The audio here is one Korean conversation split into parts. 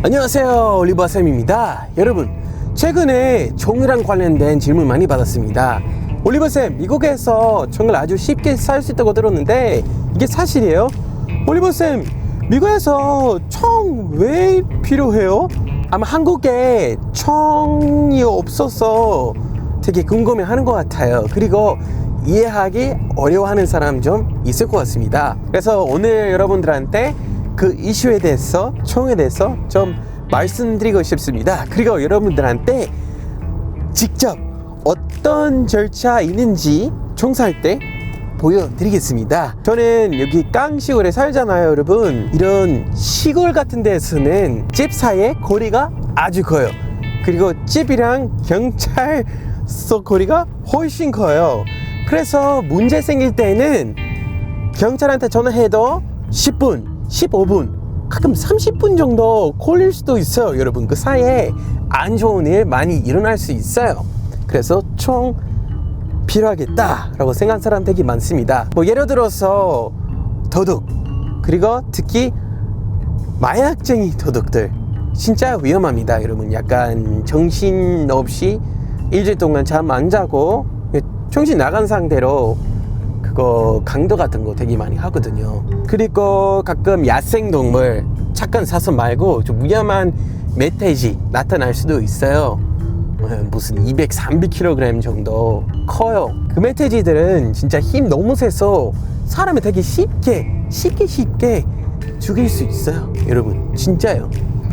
안녕하세요 올리버 쌤입니다 여러분 최근에 총이랑 관련된 질문 많이 받았습니다 올리버 쌤 미국에서 총을 아주 쉽게 살 수 있다고 들었는데 이게 사실이에요? 올리버 쌤 미국에서 총왜 필요해요? 아마 한국에 총이 없어서 되게 궁금해 하는 것 같아요 그리고 이해하기 어려워하는 사람 좀 있을 것 같습니다 그래서 오늘 여러분들한테 그 이슈에 대해서 총에 대해서 좀 말씀드리고 싶습니다. 그리고 여러분들한테 직접 어떤 절차 있는지 총 살 때 보여드리겠습니다. 저는 여기 깡시골에 살잖아요, 여러분. 이런 시골 같은 데서는 집 사이에 거리가 아주 커요. 그리고 집이랑 경찰서 거리가 훨씬 커요. 그래서 문제 생길 때는 경찰한테 전화해도 10분, 15분, 가끔 30분 정도 걸릴 수도 있어요, 여러분. 그 사이에 안 좋은 일 많이 일어날 수 있어요. 그래서 총 필요하겠다라고 생각한 사람 되게 많습니다. 뭐 예를 들어서 도둑, 그리고 특히 마약쟁이 도둑들 진짜 위험합니다, 여러분. 약간 정신 없이 일주일 동안 잠 안 자고 정신 나간 상태로 그거 강도 같은 거 되게 많이 하거든요. 그리고 가끔 야생 동물 착한 사슴 말고 좀 위험한 멧돼지 나타날 수도 있어요. 어, 무슨 200, 300kg 정도 커요. 그 멧돼지들은 진짜 힘 너무 세서 사람을 되게 쉽게, 쉽게, 쉽게 죽일 수 있어요. 여러분, 진짜요.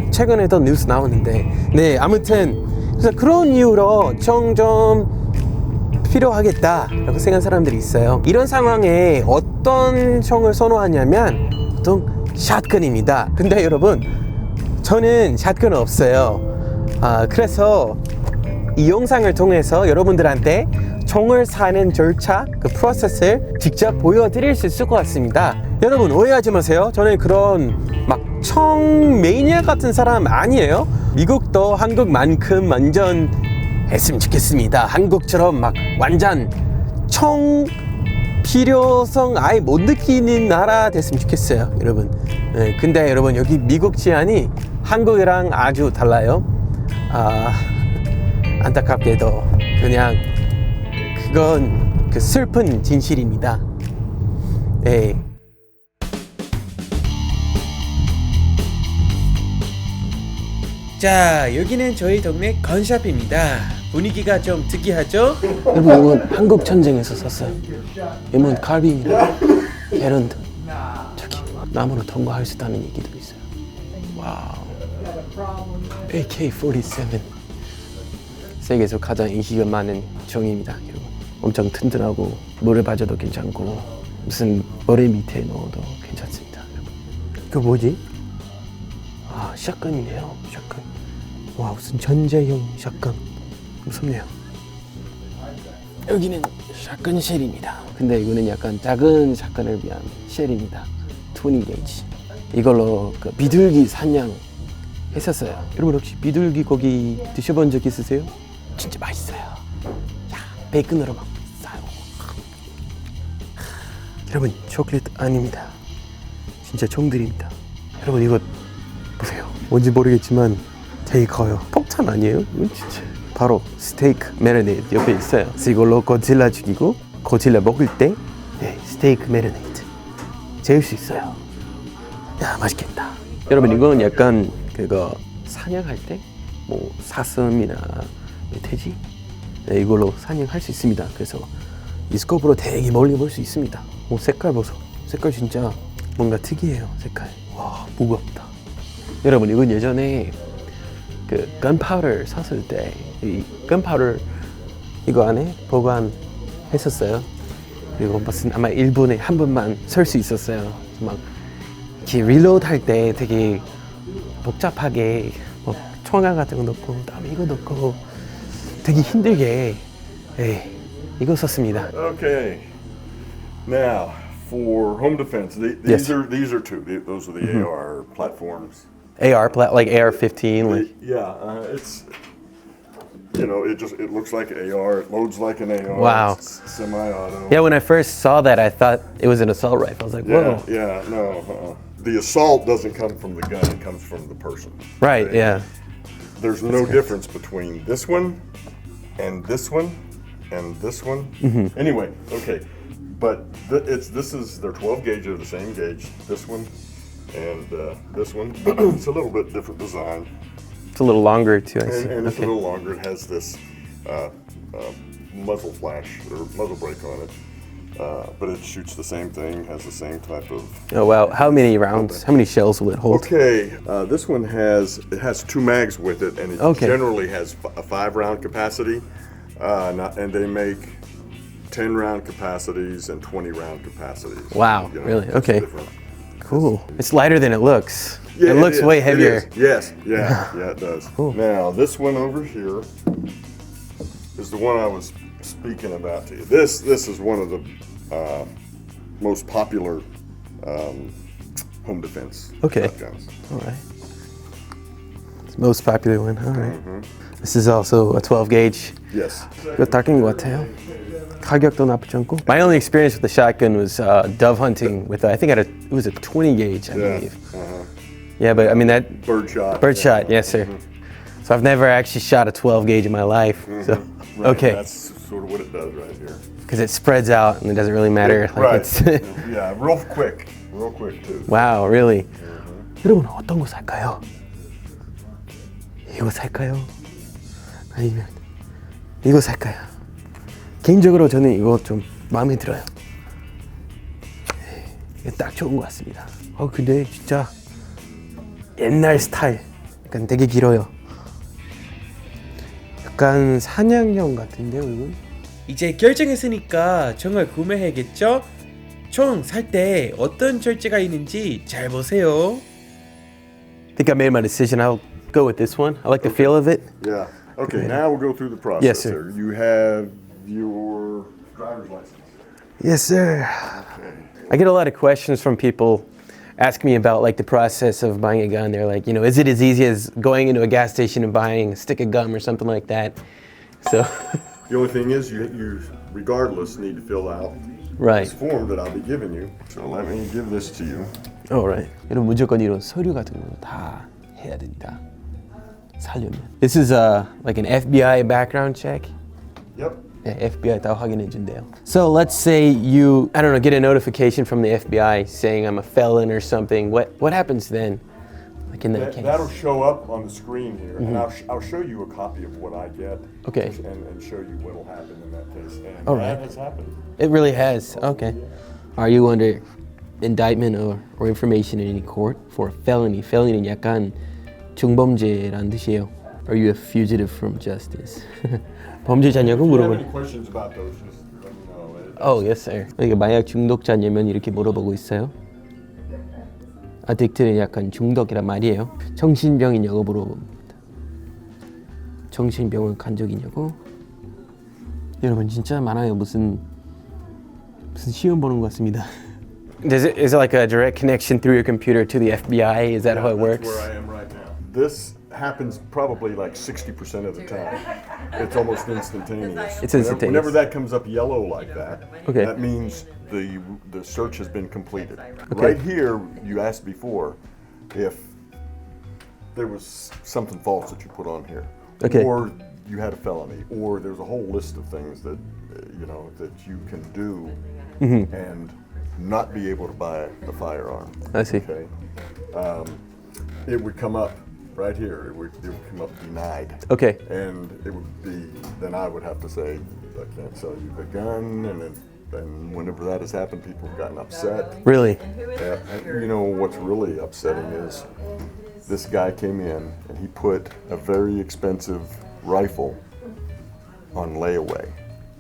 최근에도 뉴스 나오는데, 네, 아무튼 그래서 그런 이유로 점점 필요하겠다라고 생각하는 사람들이 있어요. 이런 상황에 어떤 총을 선호하냐면 보통 샷건입니다. 근데 여러분 저는 샷건 없어요. 아, 그래서 이 영상을 통해서 여러분들한테 총을 사는 절차, 그 프로세스를 직접 보여드릴 수 있을 것 같습니다. 여러분 오해하지 마세요. 저는 그런 막총 매니아 같은 사람 아니에요. 미국도 한국만큼 완전 했으면 좋겠습니다. 한국처럼 막 완전 총 필요성 아예 못 느끼는 나라 됐으면 좋겠어요, 여러분. 네, 근데 여러분 여기 미국治安이 한국이랑 아주 달라요. 아 안타깝게도 그냥 그건 그 슬픈 진실입니다. 네. 자 여기는 저희 동네 건샵입니다 분위기가 좀 특이하죠? 여러분 이건 한국 전쟁에서 썼어요 이건 칼빈이랑 게런드 저기 나무로 통과할 수 있다는 얘기도 있어요 와우 AK-47 세계에서 가장 인기가 많은 종입니다 여러분 엄청 튼튼하고 물에 빠져도 괜찮고 무슨 머리 밑에 넣어도 괜찮습니다 그거 뭐지? 아, 샷건이네요. 샷건. 와, 무슨 전자형 샷건. 무섭네요. 여기는 샷건 쉘입니다. 근데 이거는 약간 작은 샷건을 위한 쉘입니다. 20 게이지. 이걸로 그 비둘기 사냥 했었어요. 여러분 혹시 비둘기 고기 드셔본 적 있으세요? 진짜 맛있어요. 야, 베이컨으로 막 싸요. 여러분 초콜릿 아닙니다. 진짜 종들입니다. 여러분 이거 보세요. 뭔지 모르겠지만 되게 커요. 폭탄 아니에요? 이건 진짜 바로 스테이크 메리네이트 옆에 있어요. 이걸로 고질라 죽이고 고질라 먹을 때 네, 스테이크 메리네이트 재울 수 있어요. 야 맛있겠다. 여러분 이건 약간 그거 사냥할 때 뭐 사슴이나 멧돼지 네, 이걸로 사냥할 수 있습니다. 그래서 이 스코프로 되게 멀리 볼 수 있습니다. 오 색깔 보소. 색깔 진짜 뭔가 특이해요. 색깔. 와 무겁다. 여러분 이건 예전에 그 건파우더를 샀을 때 이 건파우더 이거 안에 보관했었어요. 그리고 무슨 아마 1분에 한 번만 설 수 있었어요. 막 이렇게 리로드 할 때 되게 복잡하게 뭐 총알 같은 거 넣고 다음에 이거 넣고 되게 힘들게 예, 이거 썼습니다. Okay. Now, for home defense, the, these Yes. are these are two. Those are the AR platforms. AR pla- like AR-15 like Yeah, uh, it's you know it just it looks like AR. It loads like an AR. Wow. It's semi-auto. Yeah, when I first saw that, I thought it was an assault rifle. I was like, whoa. Yeah. No. Uh-uh. the assault doesn't come from the gun; it comes from the person. Right. Okay? Yeah. There's no difference between this one and this one and this one. Mm-hmm. Anyway, okay, but th- it's this is they're 12 gauge. They're the same gauge. This one and uh, this one. it's a little bit different design, It's a little longer too. I see. and, and it's okay. a little longer. It has this uh, uh, muzzle flash or muzzle brake on it. Uh, but it shoots the same thing, has the same type of Oh wow. How many rounds? How many shells will it hold? Okay, uh, this one has it has two mags with it, and it Okay. generally has a five round capacity. Uh, not, and they make ten round capacities and twenty round capacities. Wow, really? it's Okay. Cool. It's lighter than it looks. Yeah, it, it looks is. way heavier. Yes, yeah, yeah, it does. Cool. Now, this one over here is the one I was speaking about to you. This, this is one of the uh, most popular um, home defense okay. guns. All right. Most popular one. All right. mm-hmm. This is also a 12 gauge. Yes. We're talking about tail. 가격도 나쁘지 않고. My only experience with the shotgun was uh, dove hunting with I think I had a it was a 20 gauge I Yeah. believe. Uh-huh. Yeah, but I mean that Bird shot. bird yeah. shot, yes sir. So I've never actually shot a 12 gauge in my life. So Right, okay, That's sort of what it does right here. because it spreads out and it doesn't really matter. Like right. it's yeah, real quick. Real quick too. wow, really. 여러분 어떤 거 살까요? 이거 살까요? 아니면 이거 살까요? 개인적으로 저는 이거 좀 마음에 들어요. 네, 이게 딱 좋은 것 같습니다. 어 근데 진짜 옛날 스타일, 약간 되게 길어요. 약간 사냥용 같은데요, 이건? 이제 결정했으니까 정말 구매해야겠죠? 총 살 때 어떤 절제가 있는지 잘 보세요. I think I made my decision. I'll go with this one. I like the feel of it. Yeah. Okay, now we'll go through the process. Yes, sir. You have your driver's license. Yes, sir. I get a lot of questions from people asking me about like the process of buying a gun. They're like, you know, is it as easy as going into a gas station and buying a stick of gum or something like that? So, The only thing is, you, you regardless need to fill out right. this form that I'll be giving you. So let me give this to you. All right. 여러분 무조건 이런 서류 같은 거 다 해야 된다. 살려면. This is a like an FBI background check. Yep. 네, FBI 다 확인해 준대요. So let's say you, I don't know, get a notification from the FBI saying I'm a felon or something. What what happens then? Like in that That, case. that'll show up on the screen here, and I'll, sh- I'll show you a copy of what I get. Mm-hmm. Okay. And, and show you what'll happen in that case. And All that right. has happened. It really has. Okay. Are you under indictment or, or information in any court for a felony? Felony는 약간 중범죄란 뜻이에요. Are you a fugitive from justice? 범죄자냐고 If you have any questions about those, just let me know. It- Oh, yes, sir. 이게 마약 중독자냐면 이렇게 물어보고 있어요. 아딕트는 약간 중독이란 말이에요. 정신병이냐고 물어봅니다. 정신병원 간적 있냐고? 여러분 진짜 많아요. 무슨 무슨 시험 보는 것 같습니다. Does it, is it like a direct connection through your computer to the FBI? Is that how it That's works? where I am right now. This happens probably like 60% of the time. It's almost instantaneous. It's Whenever- instantaneous. Whenever that comes up yellow like that, Okay. that means the the search has been completed. Okay. Right here, you asked before if there was something false that you put on here, Okay. or you had a felony, or there's a whole list of things that uh, you know that you can do Mm-hmm. and not be able to buy a firearm. I see. Okay. Um, it would come up right here. It would, it would come up denied. Okay. And it would be, then I would have to say, I can't sell you the gun. And then, and whenever that has happened, people have gotten upset. Really? Yeah, and you know what's really upsetting is this guy came in and he put a very expensive rifle on layaway.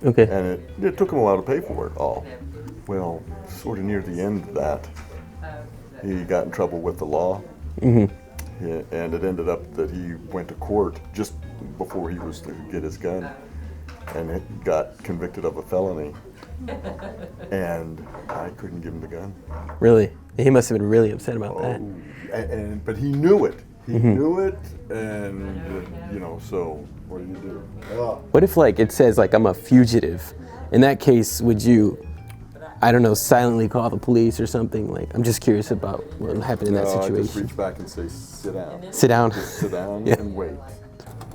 Okay. And it, it took him a while to pay for it all. Well, sort of near the end of that, he got in trouble with the law. Yeah, And it ended up that he went to court just before he was to get his gun and it got convicted of a felony. And I couldn't give him the gun. Really? He must have been really upset about that. And, and but he knew it. He knew it, and uh, you know. So what do you do? Ah, What if like it says like I'm a fugitive? In that case, would you? I don't know, silently call the police or something. Like, I'm just curious about what happened in that No, I just situation. reach back and say, sit down. Sit down. Just sit down Yeah. and wait.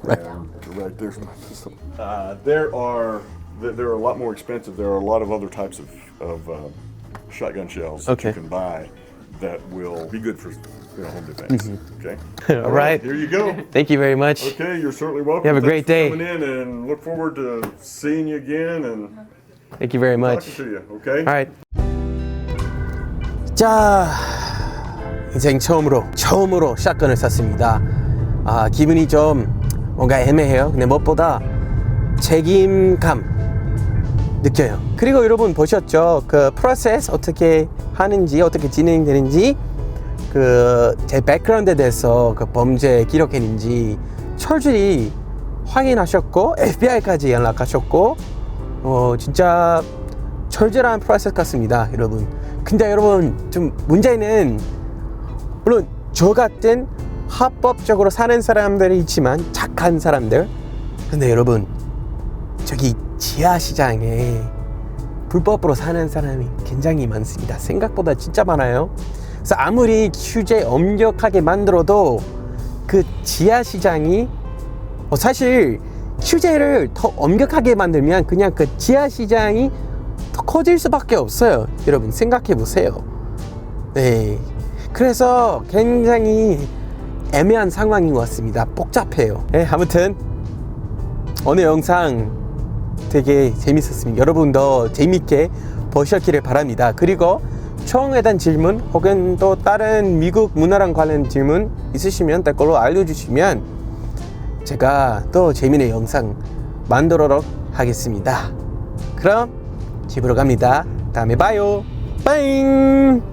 Right. And right there's my pistol. Uh, there are there there are a lot more expensive. There are a lot of other types of, of uh, shotgun shells that you can buy that will be good for you know home defense. Okay. Mm-hmm. All right. Here you go. Thank you very much. Okay, you're certainly welcome. You have a Thanks great for day. Coming in and look forward to seeing you again and Thank you very much. talking to you. Okay. Alright. 자, 인생 처음으로 처음으로 샷건을 샀습니다. 아 기분이 좀 뭔가 애매해요. 근데 무엇보다 책임감 느껴요. 그리고 여러분 보셨죠? 그 프로세스 어떻게 하는지 어떻게 진행되는지 그 제 백그라운드에 대해서 그 범죄 기록했는지 철저히 확인하셨고 FBI까지 연락하셨고 어 진짜 철저한 프로세스 같습니다, 여러분. 근데 여러분 좀 문제는 물론 저 같은 합법적으로 사는 사람들이 있지만 착한 사람들. 근데 여러분 저기 지하 시장에 불법으로 사는 사람이 굉장히 많습니다. 생각보다 진짜 많아요. 그래서 아무리 규제 엄격하게 만들어도 그 지하 시장이 어, 사실 규제를 더 엄격하게 만들면 그냥 그 지하 시장이 더 커질 수밖에 없어요. 여러분 생각해 보세요. 네. 그래서 굉장히 애매한 상황인 것 같습니다. 복잡해요. 네, 아무튼 오늘 영상 되게 재밌었습니다. 여러분도 재밌게 보셨기를 바랍니다. 그리고 총에 대한 질문 혹은 또 다른 미국 문화랑 관련 질문 있으시면 댓글로 알려주시면 제가 또 재미있는 영상 만들도록 하겠습니다. 그럼 집으로 갑니다. 다음에 봐요. 빠잉!